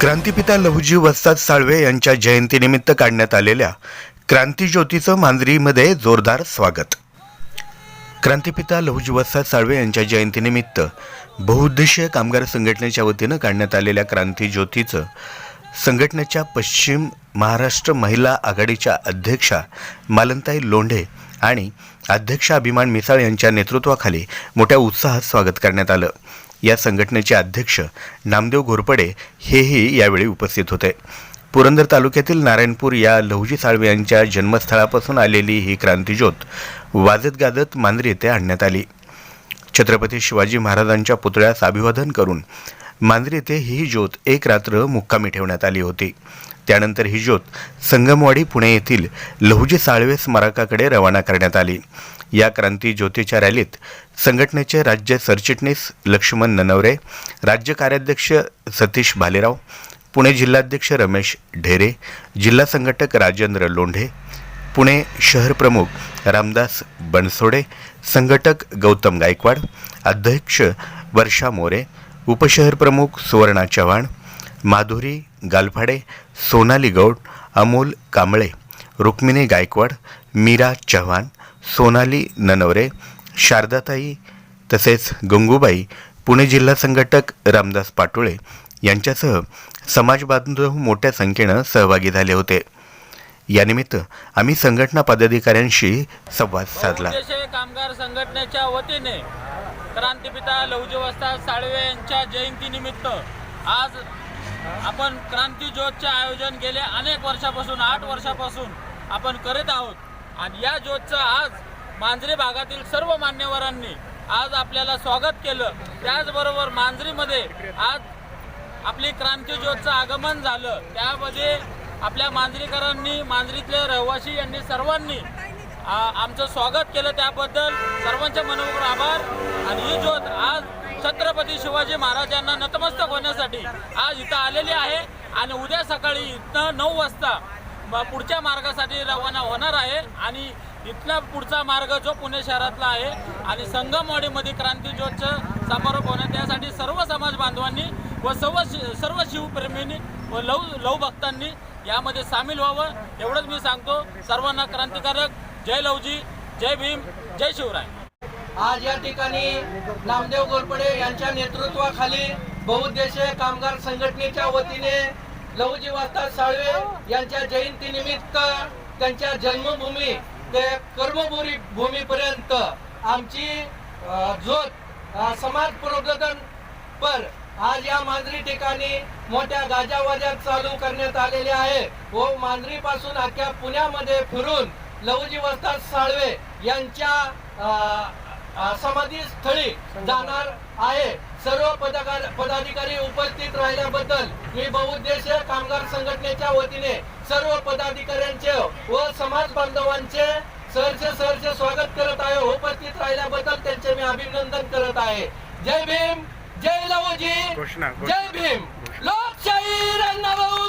क्रांतिपिता लहुजी वस्ताद साळवे यांच्या जयंतीनिमित्त काढण्यात आलेल्या क्रांतीज्योतीचं मांजरीमध्ये जोरदार स्वागत. क्रांतिपिता लहुजी वस्ताद साळवे यांच्या जयंतीनिमित्त बहुउद्देशीय कामगार संघटनेच्या वतीनं काढण्यात आलेल्या क्रांतीज्योतीचं संघटनेच्या पश्चिम महाराष्ट्र महिला आघाडीच्या अध्यक्षा मालनताई लोंढे आणि अध्यक्षा अभिमान मिसाळ यांच्या नेतृत्वाखाली मोठ्या उत्साहात स्वागत करण्यात आलं. या संघटनेचे अध्यक्ष नामदेव घोरपडे हेही यावेळी उपस्थित होते. पुरंदर तालुक्यातील नारायणपूर या लहुजी साळवे यांच्या जन्मस्थळापासून आलेली ही क्रांतीज्योत वाजत गाजत मांजरी येथे आणण्यात आली. छत्रपती शिवाजी महाराजांच्या पुतळ्यास अभिवादन करून मांजरी येथे ही ज्योत एक रात्र मुक्कामी ठेवण्यात आली होती. त्यानंतर ही ज्योत संगमवाडी पुणे येथील लहुजी साळवे स्मारकाकडे रवाना करण्यात आली. या क्रांती ज्योतीच्या रॅलीत संघटनेचे राज्य सरचिटणीस लक्ष्मण ननवरे राज्य कार्याध्यक्ष सतीश भालेराव पुणे जिल्हाध्यक्ष रमेश ढेरे जिल्हा संघटक राजेंद्र लोंढे पुणे शहर प्रमुख रामदास बनसोडे संघटक गौतम गायकवाड अध्यक्ष वर्षा मोरे उपशहर प्रमुख सुवर्णा चव्हाण माधुरी गालफाडे सोनाली गौड अमोल कांबळे रुक्मिणी गायकवाड मीरा चव्हाण सोनाली ननवरे शारदाताई तसेच गंगूबाई पुणे जिल्हा संघटक रामदास पाटोळे यांच्यासह समाजबांधव मोठ्या संख्येनं सहभागी झाले होते. यानिमित्त आम्ही संघटना पदाधिकाऱ्यांशी संवाद साधला. कामगार संघटनेच्या वतीने क्रांतिपिता लहुजीवस्ता साळवे यांच्या जयंतीनिमित्त आज आपण क्रांती ज्योतचे आयोजन गेले अनेक वर्षापासून आठ वर्षापासून आपण करीत आहोत. आणि या ज्योतचं आज मांजरी भागातील सर्व मान्यवरांनी आज आपल्याला स्वागत केलं. त्याचबरोबर मांजरीमध्ये आज आपली क्रांती ज्योतचं आगमन झालं. त्यामध्ये आपल्या मांजरीकरांनी मांजरीतले रहिवासी यांनी सर्वांनी आमचं स्वागत केलं त्याबद्दल. सर्वांचे मनोभाव आभार. आणि ही ज्योत आज छत्रपती शिवाजी महाराजांना नतमस्तक होण्यासाठी आज इथं आलेली आहे. आणि उद्या सकाळी इथनं नऊ वाजता ब- पुढच्या मार्गासाठी रवाना होणार आहे. आणि इथला पुढचा मार्ग जो पुणे शहरातला आहे. आणि संगमवाडीमध्ये क्रांती ज्योतचं समारोप होणं त्यासाठी सर्व समाज बांधवांनी व सर्व सर्व शिवप्रेमींनी व लव लव भक्तांनी यामध्ये सामील व्हावं एवढंच मी सांगतो. सर्वांना क्रांतिकारक. जय लवजी जय भीम जय शिवराय. आज या ठिकाणी नामदेव गोरपडे यांच्या नेतृत्वाखाली बहुउद्देशीय कामगार संघटनेच्या वतीने लहुजी वास्ता साळवे यांच्या जयंतीनिमित्त त्यांच्या जन्मभूमी ते कर्मभूमी भूमीपर्यंत आमची ज्योत समाज प्रबोधन पर आज या मांजरी ठिकाणी मोठ्या गाजावाजात चालू करण्यात आलेले आहे. व मांजरी पासून अख्ख्या पुण्यामध्ये फिरून लवजी वस्ताद साळवे यांच्या समाधी स्थळी जाणार आहे. सर्व पदाकार पदाधिकारी उपस्थित राहिल्याबद्दल मी बहुउद्देशीय कामगार संघटनेच्या वतीने सर्व पदाधिकाऱ्यांचे व समाज बांधवांचे सरचे सरचे स्वागत करत आहे. उपस्थित राहिल्याबद्दल त्यांचे मी अभिनंदन करत आहे. जय भीम जय लवजी! घोषणा, जय भीम लोकशाही रणभाऊ